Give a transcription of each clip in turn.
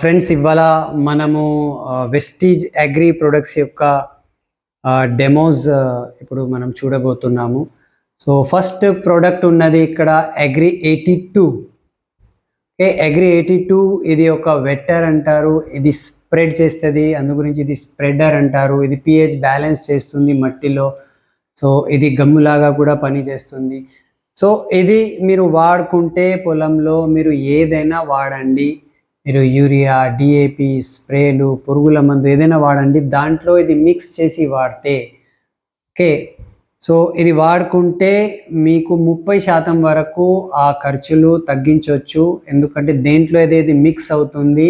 Friends ఇవాళ మనము Vestige agri products యొక్క డెమోస్ ఇప్పుడు మనం చూడబోతున్నాము. సో ఫస్ట్ ప్రోడక్ట్ ఉన్నది ఇక్కడ agri eighty two okay agri eighty two ఇది ఒక వెట్టర్ అంటారు ఇది స్ప్రెడ్ చేస్తుంది అందు గురించి ఇది స్ప్రెడర్ అంటారు ఇది పిహెచ్ బ్యాలెన్స్ చేస్తుంది మట్టిలో. సో ఇది గమ్ములాగా కూడా పనిచేస్తుంది. సో ఇది మీరు వాడుకుంటే పొలంలో మీరు ఏదైనా వాడండి. మీరు యూరియా డిఏపి స్ప్రేలు పురుగుల మందు ఏదైనా వాడండి దాంట్లో ఇది మిక్స్ చేసి వాడితే ఓకే? సో ఇది వాడుకుంటే మీకు ముప్పై శాతం వరకు ఆ ఖర్చులు తగ్గించవచ్చు ఎందుకంటే దేంట్లో ఏదేది మిక్స్ అవుతుంది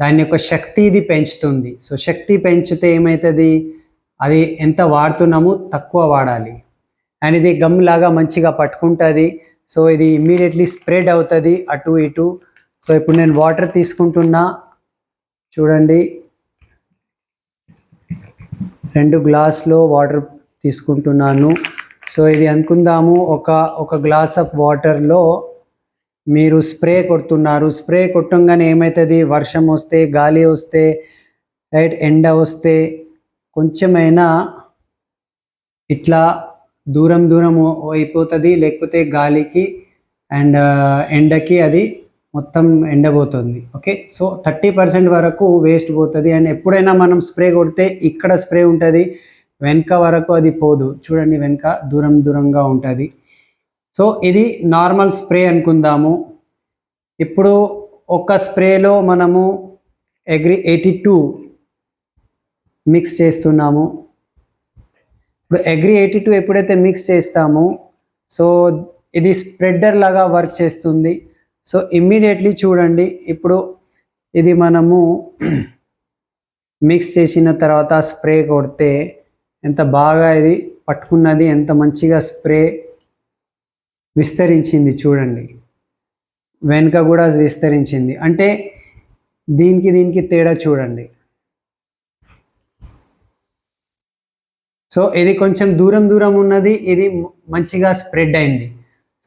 దాని యొక్క శక్తి ఇది పెంచుతుంది. సో శక్తి పెంచితే ఏమవుతుంది అది ఎంత వాడుతున్నామో తక్కువ వాడాలి. అండ్ ఇది గమ్ లాగా మంచిగా పట్టుకుంటుంది. సో ఇది ఇమ్మీడియట్లీ స్ప్రెడ్ అవుతుంది అటు ఇటు. సో ఇప్పుడు నేను వాటర్ తీసుకుంటున్నా. చూడండి. రెండు గ్లాస్లో వాటర్ తీసుకుంటున్నాను. సో ఇది అనుకుందాము. ఒక ఒక గ్లాస్ ఆఫ్ వాటర్లో మీరు స్ప్రే కొడుతున్నారు. స్ప్రే కొట్టంగానే ఏమవుతుంది వర్షం వస్తే గాలి వస్తే రైట్ ఎండ వస్తే కొంచెమైనా ఇట్లా దూరం దూరం అయిపోతుంది. లేకపోతే గాలికి అండ్ uh, ఎండకి అది మొత్తం ఎండబోతుంది. ఓకే? సో థర్టీ పర్సెంట్ వరకు వేస్ట్ పోతుంది. అండ్ ఎప్పుడైనా మనం స్ప్రే కొడితే ఇక్కడ స్ప్రే ఉంటుంది. వెనక వరకు అది పోదు. చూడండి వెనక దూరం దూరంగా ఉంటుంది. సో ఇది నార్మల్ స్ప్రే అనుకుందాము. ఇప్పుడు ఒక స్ప్రేలో మనము అగ్రి ఎయిటీ టూ మిక్స్ చేస్తున్నాము. ఇప్పుడు అగ్రి ఎయిటీ టూ ఎప్పుడైతే మిక్స్ చేస్తామో సో ఇది స్ప్రెడ్డర్ లాగా వర్క్ చేస్తుంది. సో ఇమ్మీడియట్లీ చూడండి. ఇప్పుడు ఇది మనము మిక్స్ చేసిన తర్వాత స్ప్రే కొడితే ఎంత బాగా ఇది పట్టుకున్నది ఎంత మంచిగా స్ప్రే విస్తరించింది చూడండి. వెనుక కూడా విస్తరించింది. అంటే దీనికి దీనికి తేడా చూడండి. సో ఇది కొంచెం దూరం దూరం ఉన్నది ఇది మంచిగా స్ప్రెడ్ అయింది.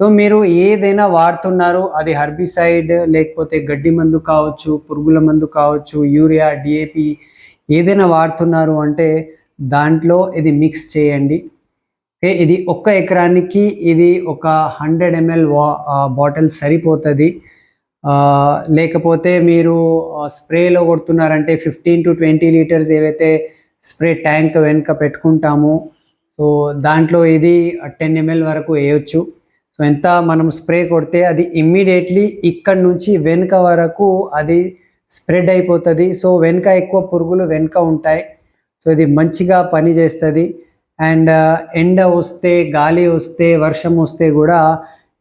సో మీరు ఏదైనా వాడుతున్నారు అది హర్బిసైడ్ లేకపోతే గడ్డి మందు కావచ్చు పురుగుల మందు కావచ్చు యూరియా డిఏపి ఏదైనా వాడుతున్నారు అంటే దాంట్లో ఇది మిక్స్ చేయండి. ఓకే ఇది ఒక్క ఎకరానికి ఇది ఒక హండ్రెడ్ ఎంఎల్ వా బాటిల్ సరిపోతుంది. లేకపోతే మీరు స్ప్రేలో కొడుతున్నారంటే ఫిఫ్టీన్ టు ట్వంటీ లీటర్స్ ఏవైతే స్ప్రే ట్యాంక్ వెనుక పెట్టుకుంటామో సో దాంట్లో ఇది టెన్ ఎంఎల్ వరకు వేయొచ్చు. ఎంత మనం స్ప్రే కొడితే అది ఇమ్మీడియట్లీ ఇక్కడ నుంచి వెనుక వరకు అది స్ప్రెడ్ అయిపోతుంది. సో వెనుక ఎక్కువ పురుగులు వెనుక ఉంటాయి. సో ఇది మంచిగా పని చేస్తుంది. అండ్ ఎండ వస్తే గాలి వస్తే వర్షం వస్తే కూడా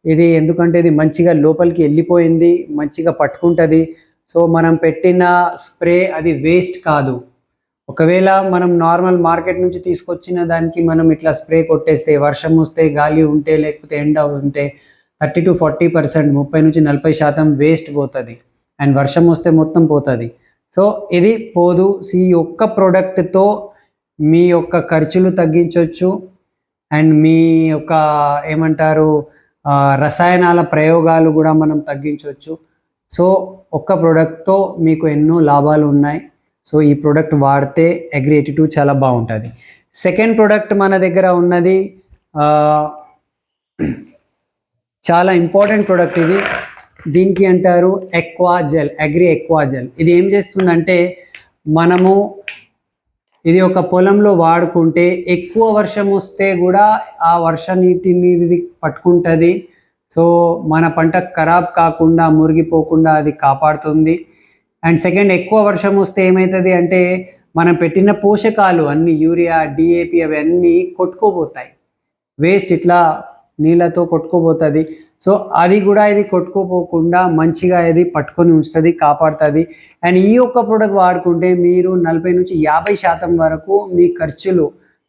ఇది ఎందుకంటే ఇది మంచిగా లోపలికి వెళ్ళిపోయింది మంచిగా పట్టుకుంటుంది. సో మనం పెట్టిన స్ప్రే అది వేస్ట్ కాదు. ఒకవేళ మనం నార్మల్ మార్కెట్ నుంచి తీసుకొచ్చిన దానికి మనం ఇట్లా స్ప్రే కొట్టేస్తే వర్షం వస్తే గాలి ఉంటే లేకపోతే ఎండ ఉంటే థర్టీ టు ఫార్టీ పర్సెంట్ ముప్పై నుంచి నలభై శాతం వేస్ట్ పోతుంది. అండ్ వర్షం వస్తే మొత్తం పోతుంది. సో ఇది పోదు. ఈ ఒక్క ప్రోడక్ట్తో మీ యొక్క ఖర్చులు తగ్గించవచ్చు అండ్ మీ యొక్క ఏమంటారు రసాయనాల ప్రయోగాలు కూడా మనం తగ్గించవచ్చు సో ఒక్క ప్రోడక్ట్తో మీకు ఎన్నో లాభాలు ఉన్నాయి. సో ఈ ప్రోడక్ట్ వాడితే అగ్రి ఎయిటీ టూ చాలా బాగుంటుంది. సెకండ్ ప్రోడక్ట్ మన దగ్గర ఉన్నది చాలా ఇంపార్టెంట్ ప్రోడక్ట్ ఇది. దీనికి అంటారు aqua gel agri aqua gel ఇది ఏం చేస్తుందంటే మనము ఇది ఒక పొలంలో వాడుకుంటే ఎక్కువ వర్షం వస్తే కూడా ఆ వర్ష నీటిని ఇది పట్టుకుంటుంది. సో మన పంట ఖరాబ్ కాకుండా మురిగిపోకుండా అది కాపాడుతుంది. అండ్ సెకండ్ ఎక్కువ వర్షం వస్తే ఏమవుతుంది అంటే మనం పెట్టిన పోషకాలు అన్ని యూరియా డిఏపి అవన్నీ కొట్టుకోబోతాయి కొట్టుకోపోతాయి. వేస్ట్ ఇట్లా నీళ్ళతో కొట్టుకోపోతుంది. సో అది కూడా ఇది కొట్టుకోపోకుండా మంచిగా ఇది పట్టుకొని ఉంచుతుంది కాపాడుతుంది. అండ్ ఈ ఒక్క ప్రోడక్ట్ వాడుకుంటే మీరు నలభై నుంచి యాభై శాతం వరకు మీ ఖర్చులు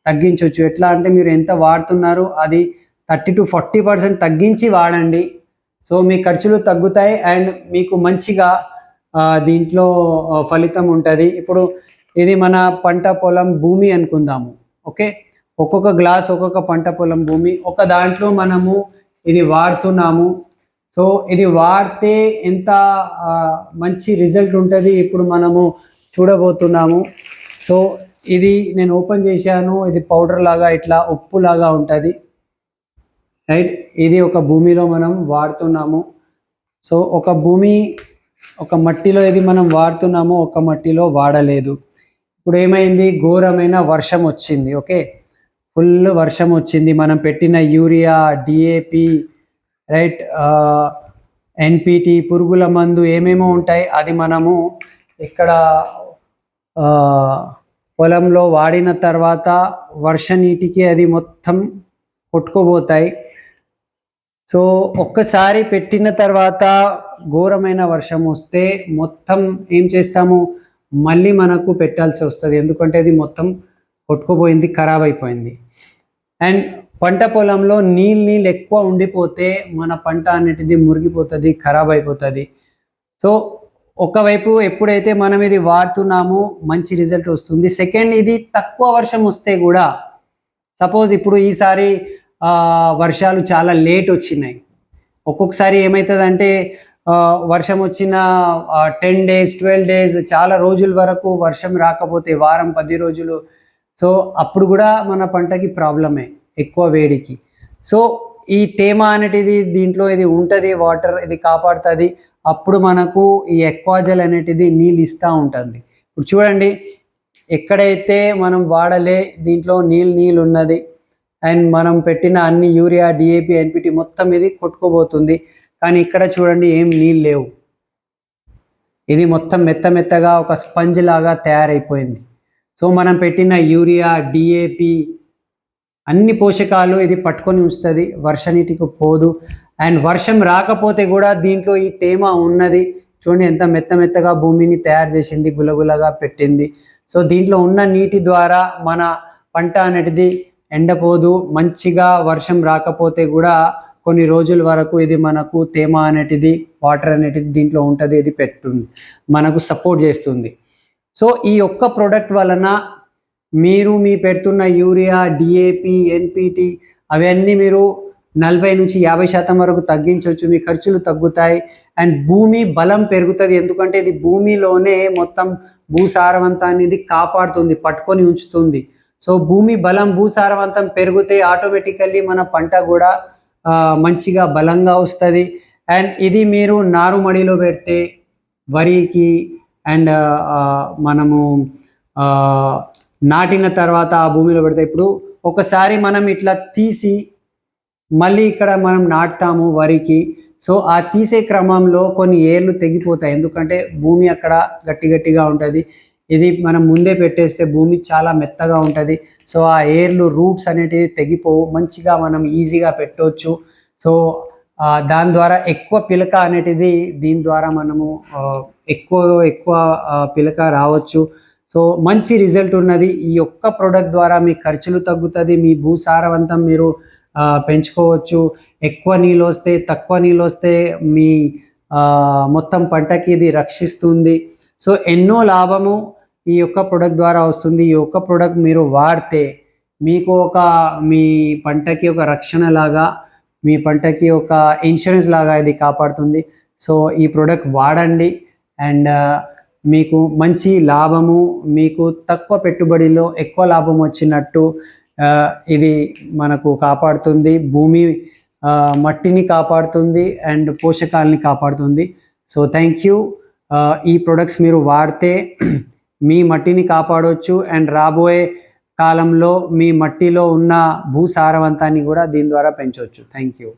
తగ్గించవచ్చు ఎట్లా అంటే మీరు ఎంత వాడుతున్నారో అది థర్టీ టు ఫార్టీ పర్సెంట్ తగ్గించి వాడండి. సో మీ ఖర్చులు తగ్గుతాయి అండ్ మీకు మంచిగా దీంట్లో ఫలితం ఉంటుంది. ఇప్పుడు ఇది మన పంట పొలం భూమి అనుకుందాము. ఓకే? ఒక్కొక్క గ్లాస్ ఒక్కొక్క పంట పొలం భూమి. ఒక దాంట్లో మనము ఇది వాడుతున్నాము. సో ఇది వాడితే ఎంత మంచి రిజల్ట్ ఉంటుంది ఇప్పుడు మనము చూడబోతున్నాము. సో ఇది నేను ఓపెన్ చేశాను. ఇది పౌడర్ లాగా ఇట్లా ఉప్పు లాగా ఉంటుంది. రైట్? ఇది ఒక భూమిలో మనం వాడుతున్నాము. సో ఒక భూమి ఒక మట్టిలో ఇది మనం వాడుతున్నాము ఒక మట్టిలో వాడలేదు. ఇప్పుడు ఏమైంది? ఘోరమైన వర్షం వచ్చింది ఓకే? ఫుల్ వర్షం వచ్చింది. మనం పెట్టిన యూరియా డిఏపి రైట్ ఎన్పిటి పురుగుల మందు ఏమేమో ఉంటాయి? అది మనము ఇక్కడ పొలంలో వాడిన తర్వాత వర్ష నీటికి అది మొత్తం కొట్టుకోబోతాయి సో ఒక్కసారి పెట్టిన తర్వాత ఘోరమైన వర్షం వస్తే మొత్తం ఏం చేస్తాము? మళ్ళీ మనకు పెట్టాల్సి వస్తుంది. ఎందుకంటే అది మొత్తం కొట్టుకుపోయింది ఖరాబ్ అయిపోయింది. అండ్ పంట పొలంలో నీళ్ళు నీళ్ళు ఎక్కువ ఉండిపోతే మన పంట అనేటిది మురిగిపోతుంది ఖరాబ్ అయిపోతుంది. సో ఒకవైపు ఎప్పుడైతే మనం ఇది వాడుతున్నామో మంచి రిజల్ట్ వస్తుంది. సెకండ్ ఇది తక్కువ వర్షం వస్తే కూడా సపోజ్ ఇప్పుడు ఈసారి వర్షాలు చాలా లేట్ వచ్చినాయి. ఒక్కొక్కసారి ఏమవుతుందంటే వర్షం వచ్చిన టెన్ డేస్ ట్వెల్వ్ డేస్ చాలా రోజుల వరకు వర్షం రాకపోతే వారం పది రోజులు. సో అప్పుడు కూడా మన పంటకి ప్రాబ్లమే ఎక్కువ వేడికి. సో ఈ తేమ అనేటిది దీంట్లో ఇది ఉంటుంది వాటర్ ఇది కాపాడుతుంది. అప్పుడు మనకు ఈ ఎక్వాజల్ అనేటిది నీళ్ళు ఇస్తూ ఉంటుంది. ఇప్పుడు చూడండి ఎక్కడైతే మనం వాడలే దీంట్లో నీళ్ళు నీళ్ళు ఉన్నది అండ్ మనం పెట్టిన అన్ని యూరియా డిఏపి ఎన్పిటి మొత్తం ఇది కొట్టుకోబోతుంది కానీ ఇక్కడ చూడండి ఏం నీళ్ళు లేవు. ఇది మొత్తం మెత్త మెత్తగా ఒక స్పంజ్ లాగా తయారైపోయింది. సో మనం పెట్టిన యూరియా డిఏపి అన్ని పోషకాలు ఇది పట్టుకొని ఉంచుతుంది. వర్ష నీటికి పోదు. అండ్ వర్షం రాకపోతే కూడా దీంట్లో ఈ తేమ ఉన్నది. చూడండి ఎంత మెత్త మెత్తగా భూమిని తయారు చేసింది గులగులగా పెట్టింది. సో దీంట్లో ఉన్న నీటి ద్వారా మన పంట అనేది ఎండపోదు మంచిగా వర్షం రాకపోతే కూడా కొన్ని రోజుల వరకు ఇది మనకు తేమ అనేటిది వాటర్ అనేటిది దీంట్లో ఉంటుంది ఇది పెట్టుంది మనకు సపోర్ట్ చేస్తుంది. సో ఈ ఒక్క ప్రోడక్ట్ వలన మీరు మీ పెడుతున్న యూరియా డిఏపి ఎన్పిటి అవన్నీ మీరు నలభై నుంచి యాభై శాతం వరకు తగ్గించవచ్చు మీ ఖర్చులు తగ్గుతాయి అండ్ భూమి బలం పెరుగుతుంది. ఎందుకంటే ఇది భూమిలోనే మొత్తం భూసారవంతాన్ని ఇది కాపాడుతుంది పట్టుకొని ఉంచుతుంది. సో భూమి బలం భూసారవంతం పెరిగితే ఆటోమేటికల్లీ మన పంట కూడా మంచిగా బలంగా వస్తుంది. అండ్ ఇది మీరు నారుమడిలో పెడితే వరికి అండ్ మనము నాటిన తర్వాత ఆ భూమిలో పెడితే ఇప్పుడు ఒకసారి మనం ఇట్లా తీసి మళ్ళీ ఇక్కడ మనం నాటుతాము వరికి. సో ఆ తీసే క్రమంలో కొన్ని ఏర్లు తెగిపోతాయి. ఎందుకంటే భూమి అక్కడ గట్టి గట్టిగా ఉంటుంది. ఇది మనం ముందే పెట్టేస్తే భూమి చాలా మెత్తగా ఉంటుంది. సో ఆ ఎయిర్లు రూట్స్ అనేటివి తెగిపోవు. మంచిగా మనం ఈజీగా పెట్టవచ్చు సో దాని ద్వారా ఎక్కువ పిలక అనేటిది దీని ద్వారా మనము ఎక్కువ ఎక్కువ పిలక రావచ్చు. సో మంచి రిజల్ట్ ఉన్నది. ఈ ఒక్క ప్రోడక్ట్ ద్వారా మీ ఖర్చులు తగ్గుతుంది మీ భూసారవంతం మీరు పెంచుకోవచ్చు. ఎక్కువ నీళ్ళు వస్తే తక్కువ నీళ్ళు వస్తే మీ మొత్తం పంటకి ఇది రక్షిస్తుంది. సో ఎన్నో లాభము ఈ యొక్క ప్రోడక్ట్ ద్వారా వస్తుంది. ఈ యొక్క ప్రోడక్ట్ మీరు వాడితే మీకు ఒక మీ పంటకి ఒక రక్షణ లాగా మీ పంటకి ఒక ఇన్సూరెన్స్ లాగా ఇది కాపాడుతుంది. సో ఈ ప్రోడక్ట్ వాడండి. అండ్ మీకు మంచి లాభము మీకు తక్కువ పెట్టుబడిలో ఎక్కువ లాభం వచ్చినట్టు ఇది మనకు కాపాడుతుంది. భూమి మట్టిని కాపాడుతుంది. అండ్ పోషకాలని కాపాడుతుంది. So thank you. ఈ ప్రొడక్ట్స్ మీరు వాడితే మీ మట్టిని కాపాడవచ్చు అండ్ రాబోయే కాలంలో మీ మట్టిలో ఉన్న భూసారవంతాన్ని కూడా దీని ద్వారా పెంచవచ్చు థ్యాంక్ యూ